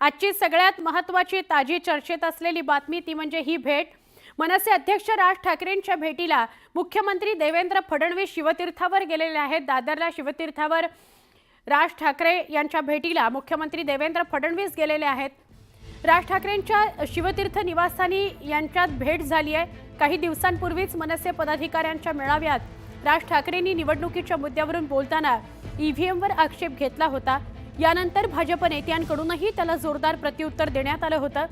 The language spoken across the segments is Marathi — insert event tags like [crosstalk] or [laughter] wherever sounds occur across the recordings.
आजची सगळ्यात महत्त्वाची ताजी चर्चेत असलेली बातमी ती म्हणजे ही भेट. मनसे अध्यक्ष राज ठाकरेंच्या भेटीला मुख्यमंत्री देवेंद्र फडणवीस शिवतीर्थावर गेलेले आहेत. दादरला शिवतीर्थावर राज ठाकरे यांच्या भेटीला मुख्यमंत्री देवेंद्र फडणवीस गेलेले आहेत. राज ठाकरेंच्या शिवतीर्थ निवासस्थानी यांच्यात भेट झाली आहे. काही दिवसांपूर्वीच मनसे पदाधिकाऱ्यांच्या मेळाव्यात राज ठाकरेंनी निवडणुकीच्या मुद्द्यावरून बोलताना ईव्हीएमवर आक्षेप घेतला होता. यानंतर भाजप नेत्यांकडूनही त्याला जोरदार प्रत्युत्तर देण्यात आलं होतं.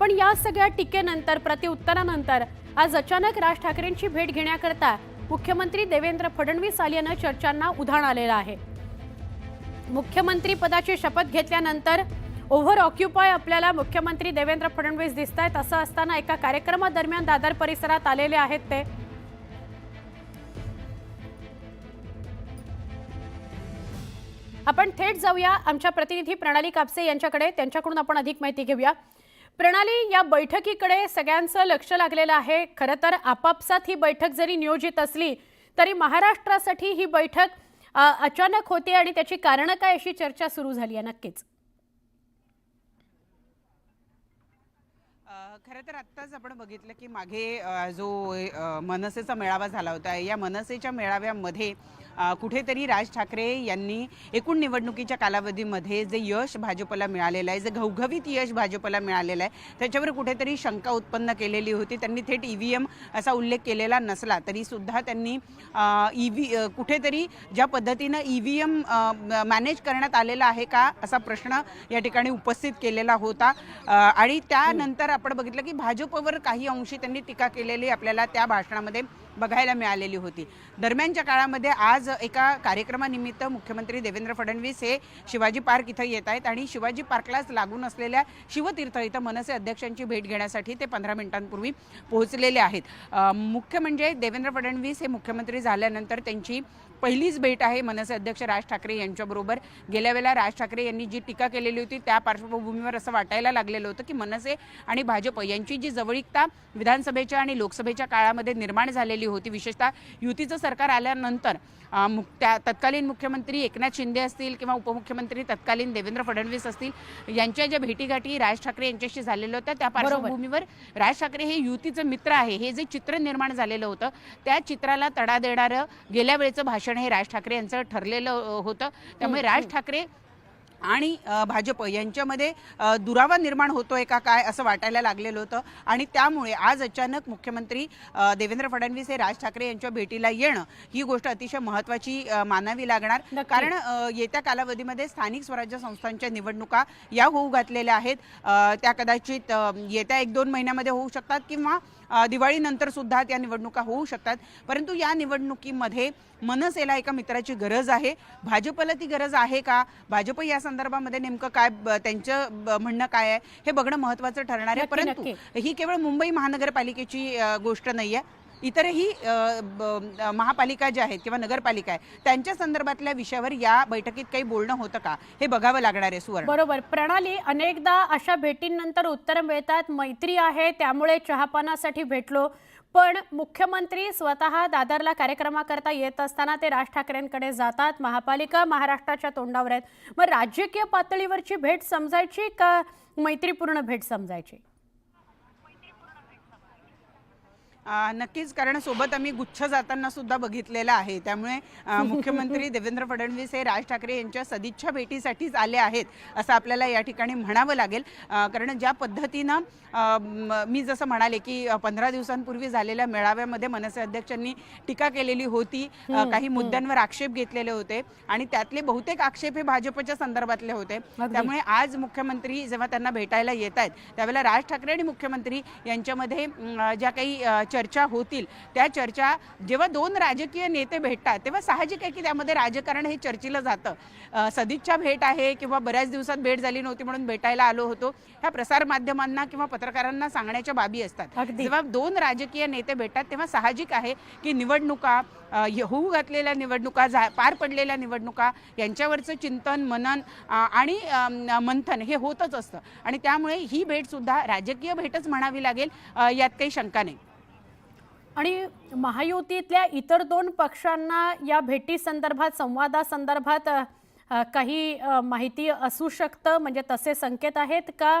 पण या सगळ्या टीकेनंतर प्रत्युत्तरानंतर आज अचानक राज ठाकरेंची भेट घेण्याकरता मुख्यमंत्री देवेंद्र फडणवीस आल्यानं चर्चांना उधाण आलेलं आहे. मुख्यमंत्री पदाची शपथ घेतल्यानंतर ओव्हर ऑक्युपाय आपल्याला मुख्यमंत्री देवेंद्र फडणवीस दिसत आहेत असं असताना एका कार्यक्रमादरम्यान दादर परिसरात आलेले आहेत ते. आपण थेट जाऊया. आमच्या प्रतिनिधी प्रणाली कापसे यांच्याकडे. त्यांच्याकडून आपण अधिक माहिती घेऊया. प्रणाली या बैठकीकडे सगळ्यांचं लक्ष लागलेलं आहे. खरं तर आपापसात ही बैठक जरी नियोजित असली तरी महाराष्ट्रासाठी ही बैठक अचानक होते आणि त्याची कारणं काय अशी चर्चा सुरू झाली आहे नक्कीच. खरं तर आत्ताच आपण बघितलं की मागे जो मनसेचा मेळावा झाला होता या मनसेच्या मेळाव्यामध्ये कुठेतरी राज ठाकरे यांनी एकूण निवडणुकीच्या कालावधीमध्ये जे यश भाजपला मिळालेलं आहे जे घवघवीत यश भाजपला मिळालेलं आहे त्याच्यावर कुठेतरी शंका उत्पन्न केलेली होती. त्यांनी थेट ई व्ही एम असा उल्लेख केलेला नसला तरी सुद्धा त्यांनी ई व्ही कुठेतरी ज्या पद्धतीनं ई व्ही एम मॅनेज करण्यात आलेला आहे का असा प्रश्न या ठिकाणी उपस्थित केलेला होता. आणि त्यानंतर आपण बघितलं की भाजपवर काही अंशी त्यांनी टीका केलेली आपल्याला त्या भाषणामध्ये बघायला मिळालेली होती. दरम्यानच्या काळामध्ये आज एका कार्यक्रमानिमित्त मुख्यमंत्री देवेंद्र फडणवीस हे शिवाजी पार्क इथं येत आहेत आणि शिवाजी पार्कलाच लागून असलेल्या शिवतीर्थ इथं मनसे अध्यक्षांची भेट घेण्यासाठी ते पंधरा मिनिटांपूर्वी पोहोचलेले आहेत. मुख्य म्हणजे देवेंद्र फडणवीस हे मुख्यमंत्री झाल्यानंतर त्यांची पहिलीच भेट आहे मनसे अध्यक्ष राज ठाकरे यांच्याबरोबर गेल्या वेळेला राज ठाकरे यांनी जी टीका केलेली होती त्या पार्श्वभूमीवर असं वाटायला लागलेलं होतं की मनसे आणि भाजप यांची जी जवळीकता विधानसभेच्या आणि लोकसभेच्या काळामध्ये निर्माण झालेली होती विशेषतः युतीचं सरकार आल्यानंतर त्या तत्कालीन मुख्यमंत्री एकनाथ शिंदे असतील किंवा उपमुख्यमंत्री तत्कालीन देवेंद्र फडणवीस असतील यांच्या ज्या भेटीगाठी राज ठाकरे यांच्याशी झालेल्या होत्या त्या. पार्श्वभूमीवर राज ठाकरे हे युतीचं मित्र आहे हे जे चित्र निर्माण झालेलं होतं त्या चित्राला तडा देणारं गेल्या वेळेचं भाषण हे राज ठाकरे यांचं ठरलेलं होतं. त्यामुळे राज ठाकरे आणि भाजप यांच्यामध्ये दुरावा निर्माण होतोय का काय असं वाटायला लागलेलं होतं. आणि त्यामुळे आज अचानक मुख्यमंत्री देवेंद्र फडणवीस हे राज ठाकरे यांच्या भेटीला येणं ही गोष्ट अतिशय महत्वाची अ, मानावी लागणार. कारण येत्या कालावधीमध्ये स्थानिक स्वराज्य संस्थांच्या निवडणुका या होऊ घातलेल्या आहेत. त्या कदाचित येत्या एक दोन महिन्यामध्ये होऊ शकतात किंवा दिवाळीनंतर सुद्धा त्या निवडणुका होऊ शकतात. परंतु या निवडणुकीमध्ये मनसेला एका मित्राची गरज आहे. भाजपला ती गरज आहे का? भाजप या संदर्भामध्ये नेमकं काय त्यांचं म्हणणं काय आहे? हे बघणं महत्वाचं ठरणार आहे. परंतु ही केवळ मुंबई महानगरपालिकेची गोष्ट नाही आहे इतरही महापालिका ज्या आहेत किंवा नगरपालिका आहे त्यांच्या संदर्भातल्या विषयावर या बैठकीत काही बोलणं होतं का? हे बघावं लागणार आहे सुवर्ण. बरोबर. प्रणाली अनेकदा अशा भेटींनंतर उत्तर मिळतात. मैत्री आहे त्यामुळे चहापानासाठी भेटलो. पण मुख्यमंत्री स्वतः दादरला कार्यक्रमाकरता येत असताना ते राज ठाकरेंकडे जातात. महापालिका महाराष्ट्राच्या तोंडावर आहेत. मग राजकीय पातळीवरची भेट समजायची का मैत्रीपूर्ण भेट समजायची? नक्कीच कारण सोबत आम्ही गुच्छ जाताना सुद्धा बघितलेलं आहे. त्यामुळे [laughs] मुख्यमंत्री देवेंद्र फडणवीस हे राज ठाकरे यांच्या सदिच्छा भेटीसाठीच आले आहेत असं आपल्याला या ठिकाणी म्हणावं लागेल. कारण ज्या पद्धतीनं म- जसं म्हणाले की पंधरा दिवसांपूर्वी झालेल्या मेळाव्यामध्ये मनसे अध्यक्षांनी टीका केलेली होती. काही मुद्द्यांवर आक्षेप घेतलेले होते आणि त्यातले बहुतेक आक्षेप हे भाजपच्या संदर्भातले होते. त्यामुळे आज मुख्यमंत्री जेव्हा त्यांना भेटायला येत आहेत त्यावेळेला राज ठाकरे आणि मुख्यमंत्री यांच्यामध्ये ज्या काही चर्चा होतील. त्या चर्चा जेव्हा दोन राजकीय नेते भेटतात तेव्हा साहजिक आहे की त्यामध्ये राजकारण हे चर्चेलं जातं. सदिच्छा भेट आहे किंवा बऱ्याच दिवसात भेट झाली नव्हती म्हणून भेटायला आलो होतो. ह्या प्रसारमाध्यमांना किंवा पत्रकारांना सांगण्याच्या बाबी असतात. जेव्हा दोन राजकीय नेते भेटतात तेव्हा साहजिक आहे की निवडणुका होऊ घातलेल्या निवडणुका झा पार पडलेल्या निवडणुका यांच्यावरचं चिंतन मनन आणि मंथन हे होतच असतं. आणि त्यामुळे ही भेटसुद्धा राजकीय भेटच म्हणावी लागेल. यात काही शंका नाही. आणि महायुतीतल्या इतर दोन पक्षांना या भेटी संदर्भात संवादासंदर्भात काही माहिती असू शकतं? म्हणजे तसे संकेत आहेत का?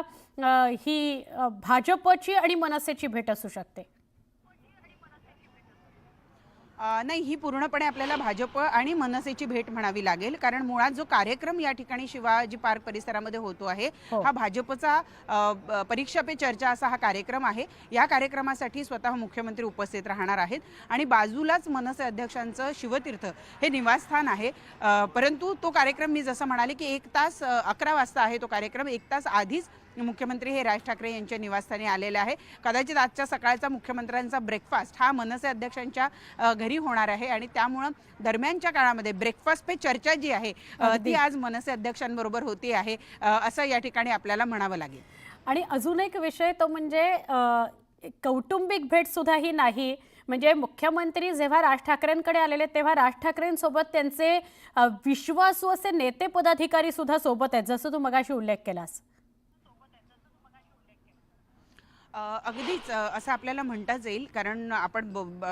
ही भाजपची आणि मनसेची भेट असू शकते? नाही ही पूर्णपणे आपल्याला भाजप आणि मनसेची भेट म्हणावी लागेल. कारण मुळात जो कार्यक्रम या ठिकाणी शिवाजी पार्क परिसरामध्ये होतो आहे हो. हा भाजपचा परीक्षा पे चर्चा असा हा कार्यक्रम आहे. या कार्यक्रमासाठी स्वतः मुख्यमंत्री उपस्थित राहणार आहेत. आणि बाजूलाच मनसे अध्यक्षांचं शिवतीर्थ हे निवासस्थान आहे. परंतु तो कार्यक्रम मी जसं म्हणाले की एक तास अकरा वाजता आहे तो कार्यक्रम. एक तास आधीच मुख्यमंत्री हे राज ठाकरे यांच्या निवासस्थानी आलेले आहे. कदाचित आजच्या सकाळचा मुख्यमंत्र्यांचा ब्रेकफास्ट हा मनसे अध्यक्षांच्या घरी होणार आहे आणि त्यामुळं दरम्यानच्या काळामध्ये ब्रेकफास्ट पे चर्चा जी आहे. ती आज मनसे अध्यक्षांबरोबर होती आहे. असं या ठिकाणी आपल्याला म्हणावं लागेल. आणि अजून एक विषय तो म्हणजे कौटुंबिक भेट सुद्धा ही नाही. म्हणजे मुख्यमंत्री जेव्हा राज ठाकरेंकडे आलेले तेव्हा राज ठाकरेंसोबत त्यांचे विश्वासू असे नेते पदाधिकारी सुद्धा सोबत आहेत जसं तू मगाशी उल्लेख केलास. अगदीच असं आपल्याला म्हणताच येईल कारण आपण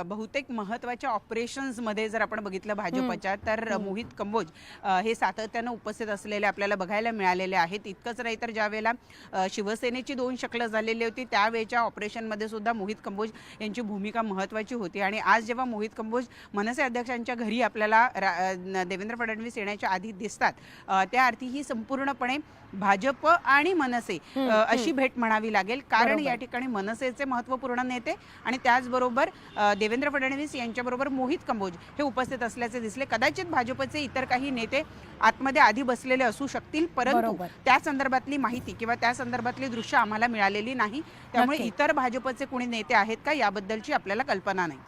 बहुतेक महत्त्वाच्या ऑपरेशन्समध्ये जर आपण बघितलं भाजपच्या तर मोहित कंबोज हे सातत्यानं उपस्थित असलेले आपल्याला बघायला मिळालेले आहेत. इतकंच नाही तर ज्यावेळेला अ, शिवसेनेची दोन शकलं झालेली होती त्यावेळेच्या ऑपरेशनमध्ये सुद्धा मोहित कंबोज यांची भूमिका महत्वाची होती. आणि आज जेव्हा मोहित कंबोज मनसे अध्यक्षांच्या घरी आपल्याला देवेंद्र फडणवीस येण्याच्या आधी दिसतात त्या अर्थी ही संपूर्णपणे भाजप आणि मनसे अशी भेट म्हणावी लागेल कारण. या ठिकाणी मनसेचे महत्त्वपूर्ण नेते आणि त्याचबरोबर देवेंद्र फडणवीस यांच्याबरोबर मोहित कंबोज हे उपस्थित असल्याचे दिसले कदाचित भाजपचे इतर काही नेते आतमध्ये आधी बसलेले असू शकतील परंतु. त्या संदर्भातली माहिती किंवा त्या संदर्भातली दृश्य आम्हाला मिळालेली नाही त्यामुळे. इतर भाजपचे कोणी नेते आहेत का याबद्दलची आपल्याला कल्पना नाही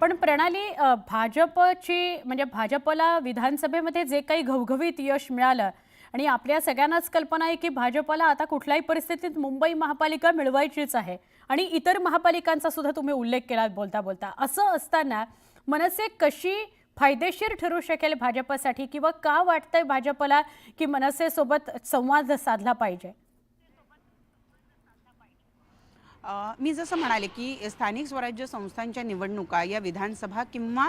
पण प्रणाली भाजपची म्हणजे भाजपला विधानसभेमध्ये जे काही घवघवीत यश मिळालं आणि आपल्या सगळ्यांनाच कल्पना आहे की भाजपला आता कुठल्याही परिस्थितीत मुंबई महापालिका मिळवायचीच आहे. आणि इतर महापालिकांचा सुद्धा तुम्ही उल्लेख केलात बोलता बोलता. असं असताना मनसे कशी फायदेशीर ठरू शकेल भाजपसाठी? किंवा का वाटतंय भाजपला की मनसेसोबत संवाद साधला पाहिजे? मी जसं म्हणाले की स्थानिक स्वराज्य संस्थांच्या निवडणुका या विधानसभा किंवा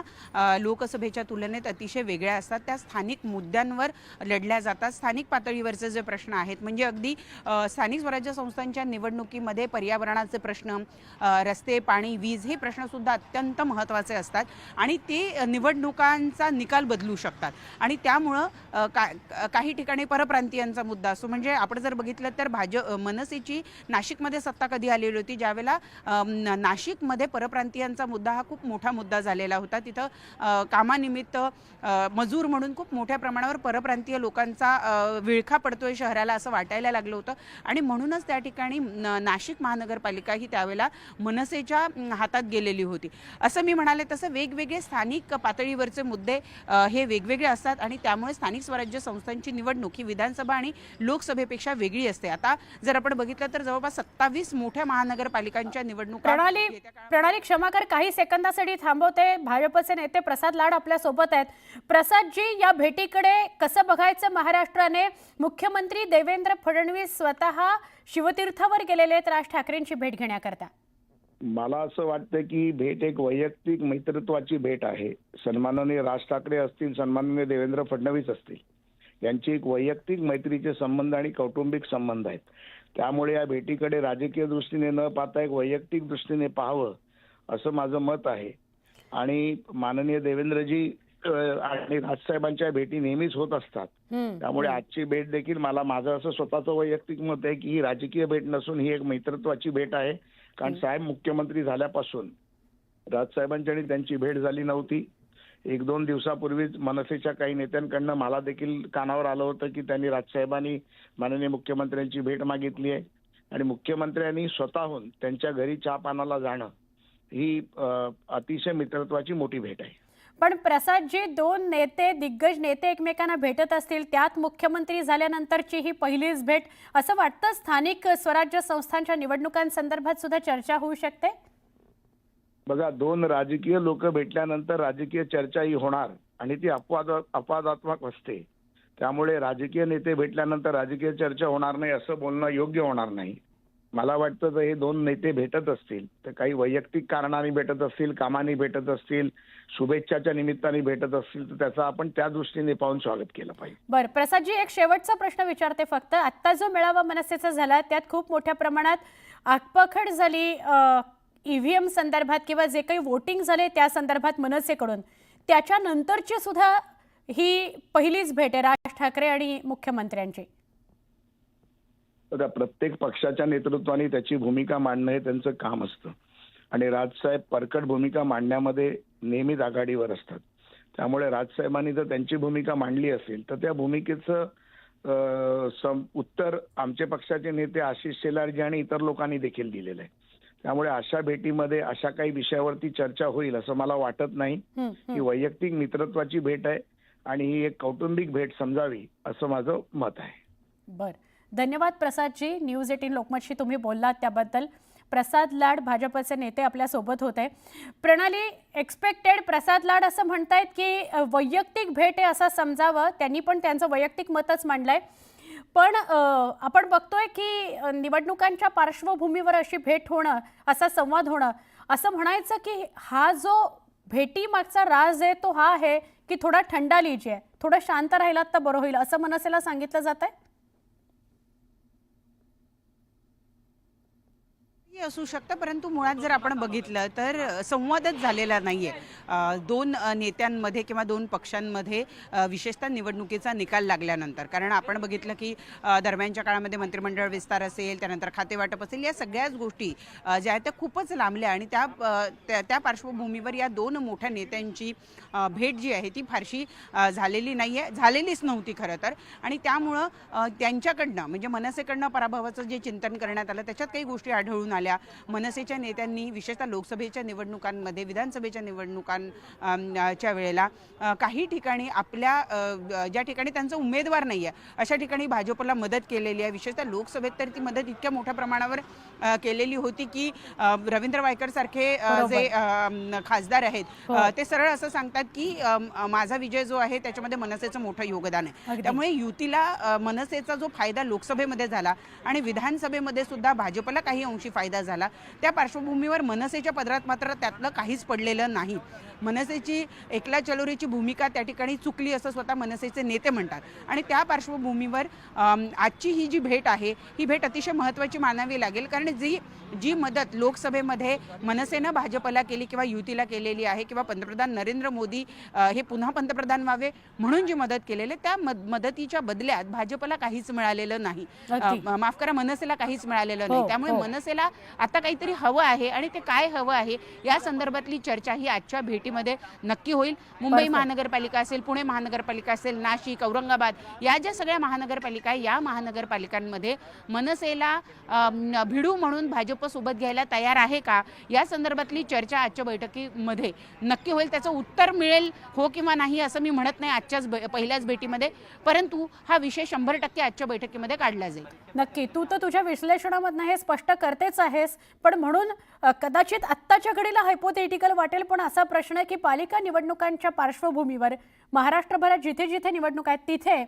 लोकसभेच्या तुलनेत अतिशय वेगळ्या असतात. त्या स्थानिक मुद्द्यांवर लढल्या जातात. स्थानिक पातळीवरचे जे प्रश्न आहेत म्हणजे अगदी स्थानिक स्वराज्य संस्थांच्या निवडणुकीमध्ये पर्यावरणाचे प्रश्न रस्ते पाणी वीज हे प्रश्नसुद्धा अत्यंत महत्त्वाचे असतात आणि ते निवडणुकांचा निकाल बदलू शकतात. आणि त्यामुळं का काही ठिकाणी परप्रांतीयांचा मुद्दा असतो. म्हणजे आपण जर बघितलं तर भाज मनसेची नाशिकमध्ये सत्ता कधी आलेली होती? ज्यावेळेला नाशिकमध्ये परप्रांतीयांचा मुद्दा हा खूप मोठा मुद्दा झालेला होता. तिथं कामानिमित्त मजूर म्हणून खूप मोठ्या प्रमाणावर परप्रांतीय लोकांचा विळखा पडतोय शहराला असं वाटायला लागलं होतं. आणि म्हणूनच त्या ठिकाणी नाशिक महानगरपालिका ही त्यावेळेला मनसेच्या हातात गेलेली होती. असं मी म्हणाले तसं वेगवेगळे स्थानिक पातळीवरचे मुद्दे हे वेगवेगळे असतात आणि त्यामुळे स्थानिक स्वराज्य संस्थांची निवडणूक ही विधानसभा आणि लोकसभेपेक्षा वेगळी असते. आता जर आपण बघितलं तर जवळपास सत्तावीस मोठ्या महानगर महानगरपालिकांच्या निवडणुका प्रणाली प्रणाली क्षमा कर काही सेकंदासाठी थांबवते. भाजपचे नेते प्रसाद लाड आपल्यासोबत आहेत. प्रसादजी या भेटीकडे कसं बघायचं महाराष्ट्राने? मुख्यमंत्री देवेंद्र फडणवीस स्वतः शिवतीर्थावर गेलेले आहेत. राज ठाकरेंची भेट घेण्याकरता. मला असं वाटतं की भेट एक वैयक्तिक मैत्रित्वाची भेट आहे. सन्माननीय राज ठाकरे असतील सन्माननीय देवेंद्र फडणवीस असतील यांची एक वैयक्तिक मैत्रीचे संबंध आणि कौटुंबिक संबंध आहेत. त्यामुळे या भेटीकडे राजकीय दृष्टीने न पाहता एक वैयक्तिक दृष्टीने पाहावं असं माझं मत आहे. आणि माननीय देवेंद्रजी आणि राजसाहेबांच्या भेटी नेहमीच होत असतात. त्यामुळे आजची भेट देखील मला माझं असं स्वतःचं वैयक्तिक मत आहे की ही राजकीय भेट नसून ही एक मैत्रत्वाची भेट आहे. कारण साहेब मुख्यमंत्री झाल्यापासून राजसाहेबांची आणि त्यांची भेट झाली नव्हती. एक दोन दिवसापूर्वीच मनसेच्या काही नेत्यांकडनं मला देखील कानावर आलं होतं की त्यांनी राजसाहेबांनी माननीय मुख्यमंत्र्यांची भेट मागितली आहे. आणि मुख्यमंत्र्यांनी स्वतःहून त्यांच्या घरी चहा पानाला जाणं ही अतिशय मित्रत्वाची मोठी भेट आहे. पण प्रसादजी दोन नेते दिग्गज नेते एकमेकांना भेटत असतील त्यात मुख्यमंत्री झाल्यानंतरची ही पहिलीच भेट असं वाटतं स्थानिक स्वराज्य संस्थांच्या निवडणुकांसंदर्भात सुद्धा चर्चा होऊ शकते? बघा दोन राजकीय लोक भेटल्यानंतर राजकीय चर्चा ही होणार आणि ती अपवाद अपवादात्मक असते. त्यामुळे राजकीय नेते भेटल्यानंतर राजकीय चर्चा होणार नाही असं बोलणं योग्य होणार नाही. मला वाटतं जर हे दोन नेते भेटत असतील तर काही वैयक्तिक कारणाने भेटत असतील कामाने भेटत असतील शुभेच्छाच्या निमित्ताने भेटत असतील तर त्याचा आपण त्या दृष्टीने पाहून स्वागत केलं पाहिजे. बरं प्रसादजी एक शेवटचा प्रश्न विचारते फक्त. आत्ता जो मेळावा मनसेचा झाला त्यात खूप मोठ्या प्रमाणात आगपाखड झाली ईव्हीएम संदर्भात किंवा जे काही वोटिंग झाले त्या संदर्भात मनसेकडून त्याच्यानंतरची सुद्धा ही पहिलीच भेट आहे राज ठाकरे आणि मुख्यमंत्र्यांची. प्रत्येक पक्षाच्या नेतृत्वाने त्याची भूमिका मांडणं हे त्यांचं काम असतं. आणि राजसाहेब परकट भूमिका मांडण्यामध्ये नेहमीच आघाडीवर असतात. त्यामुळे राजसाहेबांनी जर त्यांची भूमिका मांडली असेल तर त्या भूमिकेचं सम- उत्तर आमचे पक्षाचे नेते आशिष शेलारजी आणि इतर लोकांनी देखील दिलेलं आहे. त्यामुळे अशा भेटीमध्ये अशा काही विषयावरती चर्चा होईल असं मला वाटत नाही. ही वैयक्तिक मित्रत्वाची भेट आहे आणि ही एक कौटुंबिक भेट समजावी असं माझं मत आहे. बर. धन्यवाद प्रसादजी. न्यूज एटीन लोकमतशी तुम्ही बोललात त्याबद्दल. प्रसाद लाड भाजपचे नेते आपल्यासोबत होते. प्रणाली एक्सपेक्टेड प्रसाद लाड असं म्हणतायत की वैयक्तिक भेट आहे असं समजावं. त्यांनी पण त्यांचं वैयक्तिक मतच मांडलंय. पण आपण बघतोय की निवडणुकांच्या पार्श्वभूमीवर अशी भेट होणं असा संवाद होणं असं म्हणायचं की हा जो भेटी मागचा राज आहे तो हा आहे की थोडा थंडा लिहिजे थोडं शांत राहिलात तर बरं होईल असं मनसेला सांगितलं जात आहे असू शकतं परंतु मुळात जर आपण बघितलं तर संवादच झालेला नाहीये. आहे दोन नेत्यांमध्ये किंवा दोन पक्षांमध्ये विशेषतः निवडणुकीचा निकाल लागल्यानंतर. कारण आपण बघितलं की दरम्यानच्या काळामध्ये मंत्रिमंडळ विस्तार असेल त्यानंतर खातेवाटप असेल या सगळ्याच गोष्टी ज्या आहेत त्या खूपच लांबल्या आणि त्या त्या- त्या पार्श्वभूमीवर या दोन मोठ्या नेत्यांची भेट जी आहे ती फारशी झालेली नाही आहे झालेलीच नव्हती खरं तर. आणि त्यामुळं त्यांच्याकडनं म्हणजे मनसेकडनं पराभवाचं जे चिंतन करण्यात आलं त्याच्यात काही गोष्टी आढळून आल्या. मनसेच्या नेत्यांनी विशेषतः लोकसभेच्या निवडणुकांमध्ये विधानसभेच्या निवडणुकांच्या वेळेला काही ठिकाणी आपल्या ज्या ठिकाणी त्यांचा उमेदवार नाही आहे अशा ठिकाणी भाजपला मदत केलेली आहे. विशेषतः लोकसभेत तर ती मदत इतक्या मोठ्या प्रमाणावर केलेली होती की रवींद्र वायकर सारखे. जे खासदार आहेत हो. ते सरळ असं सांगतात की माझा विजय जो आहे त्याच्यामध्ये मनसेचं मोठं योगदान आहे. त्यामुळे युतीला मनसेचा जो फायदा लोकसभेमध्ये झाला आणि विधानसभेमध्ये सुद्धा भाजपला काही अंशी फायदा झाला त्या पार्श्वभूमीवर मनसेच्या पदरात मात्र त्यातलं काहीच पडलेलं नाही मनसेची एकला चलोरीची भूमिका त्या ठिकाणी चुकली असं स्वतः मनसेचे नेते म्हणतात आणि त्या पार्श्वभूमीवर आजची ही जी भेट आहे ही भेट अतिशय महत्त्वाची मानावी लागेल कारण जी जी मदत लोकसभेमध्ये मनसेनं भाजपला केली किंवा युतीला केलेली आहे किंवा पंतप्रधान नरेंद्र मोदी हे पुन्हा पंतप्रधान व्हावे म्हणून जी मदत केलेली त्या मद- मदतीच्या बदल्यात भाजपला काहीच मिळालेलं नाही माफ करा मनसेला काहीच मिळालेलं हो, नाही त्यामुळे हो. मनसेला आता काहीतरी हवं आहे आणि ते काय हवं आहे या संदर्भातली चर्चा ही आजच्या भेटीमध्ये नक्की होईल मुंबई. महानगरपालिका असेल पुणे महानगरपालिका असेल नाशिक औरंगाबाद या ज्या सगळ्या महानगरपालिका आहे या महानगरपालिकांमध्ये मनसेला भिडू म्हणून भाजप सोबत घ्यायला तयार आहे का? या संदर्भातली चर्चा आजच्या बैठकीमध्ये नक्की होईल त्याचं उत्तर मिळेल हो किंवा नाही असं मी म्हणत नाही आजच्याच पहिल्याच भेटीमध्ये. परंतु हा विषय शंभर टक्के आजच्या बैठकीमध्ये काढला जाईल. नक्की. तू तर तुझ्या विश्लेषणामधनं हे स्पष्ट करतेच आहेस पण म्हणून कदाचित आत्ताच्या घडीला हायपोथेटिकल वाटेल पण असा प्रश्न आहे की पालिका निवडणुकांच्या पार्श्वभूमीवर महाराष्ट्रभरात जिथे जिथे निवडणूक आहेत तिथे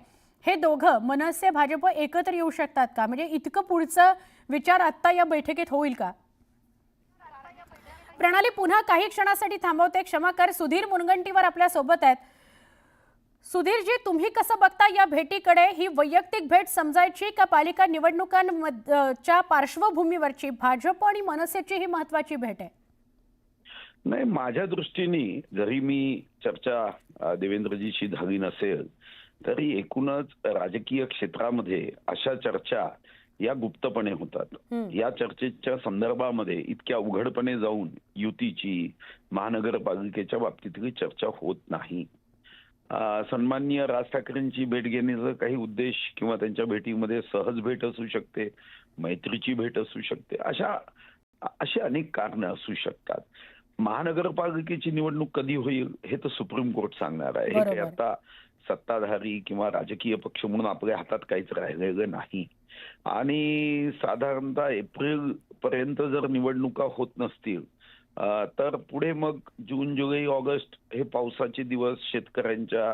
हे दोघं मनसे भाजप एकत्र येऊ शकतात का? म्हणजे इतकं पुढचं विचार आत्ता या बैठकीत होईल का? प्रणाली पुन्हा काही क्षणासाठी थांबवते. क्षमा कर. सुधीर मुनगंटीवर आपल्यासोबत आहेत. सुधीरजी तुम्ही कसं बघता या भेटीकडे? ही वैयक्तिक भेट समजायची का पालिका निवडणुकांच्या पार्श्वभूमीवरची? भाजप आणि मनसेची ही महत्वाची भेट आहे. नाही माझ्या दृष्टीने जरी मी चर्चा देवेंद्रजीशी झाली नसेल तरी एकूणच राजकीय क्षेत्रामध्ये अशा चर्चा या गुप्तपणे होतात. या चर्चेच्या संदर्भामध्ये इतक्या उघडपणे जाऊन युतीची महानगरपालिकेच्या बाबतीतली चर्चा होत नाही सन्माननीय राज ठाकरेंची भेट घेण्याचा काही उद्देश किंवा त्यांच्या भेटीमध्ये सहज भेट असू शकते मैत्रीची भेट असू शकते अशा अशी अनेक कारणं असू शकतात महानगरपालिकेची निवडणूक कधी होईल हे तर सुप्रीम कोर्ट सांगणार आहे हे. आता सत्ताधारी किंवा राजकीय पक्ष म्हणून आपल्या हातात काहीच राहिलेलं नाही. आणि साधारणतः एप्रिल पर्यंत जर निवडणुका होत नसतील तर पुढे मग जून जुलै ऑगस्ट हे पावसाचे दिवस शेतकऱ्यांच्या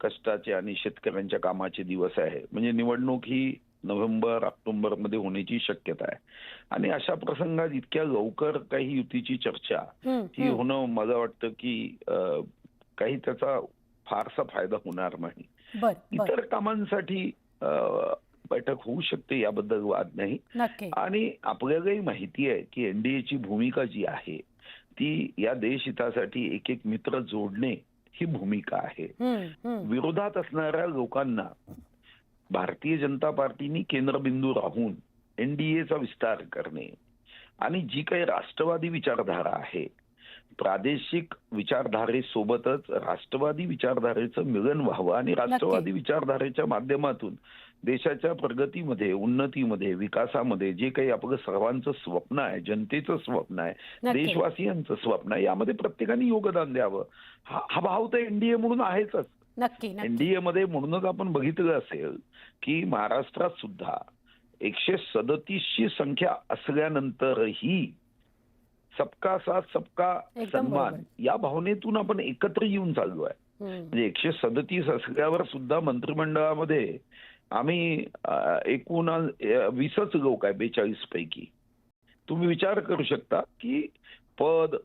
कष्टाचे आणि शेतकऱ्यांच्या कामाचे दिवस आहे. म्हणजे निवडणूक ही नोव्हेंबर ऑक्टोबरमध्ये होण्याची शक्यता आहे. आणि अशा प्रसंगात इतक्या लवकर काही युतीची चर्चा ही. होणं मला वाटतं की काही त्याचा फारसा फायदा होणार नाही. इतर कामांसाठी बैठक होऊ शकते याबद्दल वाद नाही. आणि आपल्यालाही माहिती आहे की एनडीएची भूमिका जी आहे ती या देशहितासाठी एक एक मित्र जोडणे ही भूमिका आहे. विरोधात असणाऱ्या लोकांना भारतीय जनता पार्टीनी केंद्रबिंदू राहून एनडीएचा विस्तार करणे आणि जी काही राष्ट्रवादी विचारधारा आहे प्रादेशिक विचारधारेसोबतच राष्ट्रवादी विचारधारेचं मिलन व्हावं आणि राष्ट्रवादी विचारधारेच्या माध्यमातून देशाच्या प्रगतीमध्ये उन्नतीमध्ये विकासामध्ये जे काही आपलं सर्वांचं स्वप्न आहे जनतेचं स्वप्न आहे. देशवासियांचं स्वप्न आहे यामध्ये प्रत्येकाने योगदान द्यावं. हा भाव तर एनडीए म्हणून आहेच नक्की एनडीए मध्ये म्हणूनच आपण बघितलं असेल की महाराष्ट्रात सुद्धा एकशे सदतीसची संख्या असल्यानंतरही सबका साथ सबका सन्मान. या भावनेतून आपण एकत्र येऊन चाललो आहे. म्हणजे एकशे सदतीस असल्यावर सुद्धा मंत्रिमंडळामध्ये आम्ही एकूण वीसच लोक आहे बेचाळीस पैकी तुम्ही विचार करू शकता की पद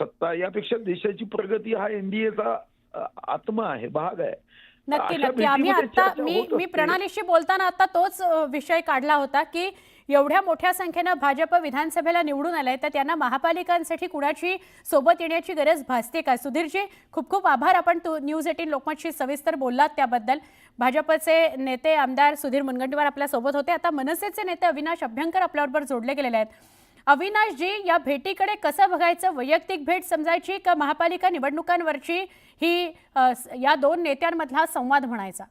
सत्ता यापेक्षा देशाची प्रगती हा एनडीएचा आत्मा आहे भाग आहे नक्की नक्की. आम्ही आता मी मी. प्रणालीशी बोलताना आता तोच विषय काढला होता की एवढ्या मोठ्या संख्येनं भाजप विधानसभेला निवडून आलंय तर त्यांना महापालिकांसाठी कुणाची सोबत येण्याची गरज भासते का? सुधीरजी खूप खूप आभार. आपण तू न्यूज एटीन लोकमतशी सविस्तर बोललात त्याबद्दल. भाजपचे नेते आमदार सुधीर मुनगंटीवार आपल्यासोबत होते. आता मनसेचे नेते अविनाश अभ्यंकर आपल्याबरोबर जोडले गेलेले आहेत. अविनाशजी या भेटीकडे कसं बघायचं? वैयक्तिक भेट समजायची का महापालिका निवडणुकांवरची? ही या दोन नेत्यांमधला संवाद म्हणायचा.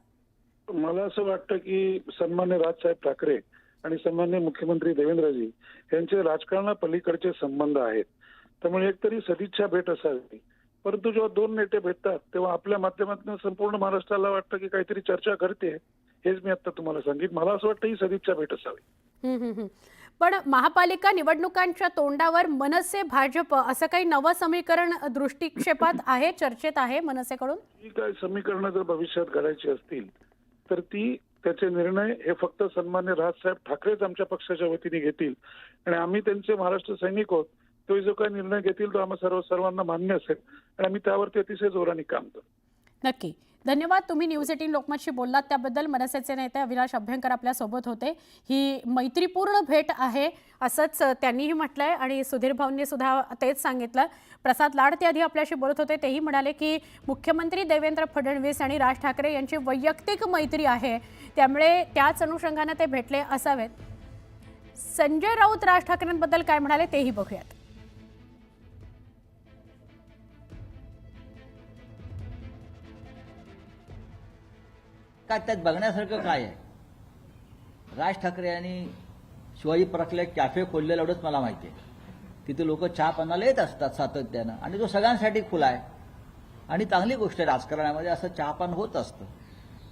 मला असं वाटतं की सन्मान्य राजसाहेब ठाकरे आणि सन्मान्य मुख्यमंत्री देवेंद्रजी यांचे राजकारणापलीकडचे संबंध आहेत. त्यामुळे एकतरी सदिच्छा भेट असावी. परंतु जेव्हा दोन नेते भेटतात तेव्हा आपल्या माध्यमातून संपूर्ण महाराष्ट्राला वाटतं की काहीतरी चर्चा घडते हेच मी आता तुम्हाला सांगितलं मला असं वाटतं ही सदिच्छा भेट असावी. पण महापालिका निवडणुकांच्या तोंडावर मनसे भाजप असं काही नवं समीकरण दृष्टिक्षेपात आहे चर्चेत आहे मनसेकडून? ही काय समीकरणं जर भविष्यात घडायची असतील तर ती त्याचे निर्णय हे फक्त सन्मान्य राजसाहेब ठाकरेच आमच्या पक्षाच्या वतीने घेतील. आणि आम्ही त्यांचे महाराष्ट्र सैनिक आहोत तो जो काही निर्णय घेतील तो आम्हा सर्व सर्वांना मान्य असेल. आणि आम्ही त्यावरती अतिशय जोराने काम करू नक्की. धन्यवाद. तुम्ही न्यूज एटीन लोकमतशी बोललात त्याबद्दल मनसेचे नेते अविनाश अभ्यंकर आपल्यासोबत होते. ही मैत्रीपूर्ण भेट आहे असंच त्यांनीही म्हटलं आहे आणि सुधीर भाऊंनी सुद्धा तेच सांगितलं. प्रसाद लाड ते आधी आपल्याशी बोलत होते तेही म्हणाले की मुख्यमंत्री देवेंद्र फडणवीस आणि राज ठाकरे यांची वैयक्तिक मैत्री आहे त्यामुळे त्याच अनुषंगानं ते भेटले असावेत. संजय राऊत राज ठाकरेंबद्दल काय म्हणाले तेही बघूयात. का त्यात बघण्यासारखं काय आहे? राज ठाकरे यांनी शिवाजी पार्कला एक कॅफे खोललेलं एवढंच मला माहिती आहे. तिथे लोक चहा पानाला येत असतात सातत्यानं आणि तो सगळ्यांसाठी खुला आहे. आणि चांगली गोष्ट आहे राजकारणामध्ये असं चहापान होत असतं.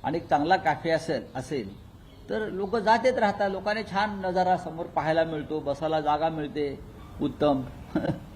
आणि एक चांगला कॅफे असेल असेल तर लोक जात येत राहतात. लोकांनी छान नजारा समोर पाहायला मिळतो बसायला जागा मिळते. उत्तम. [laughs]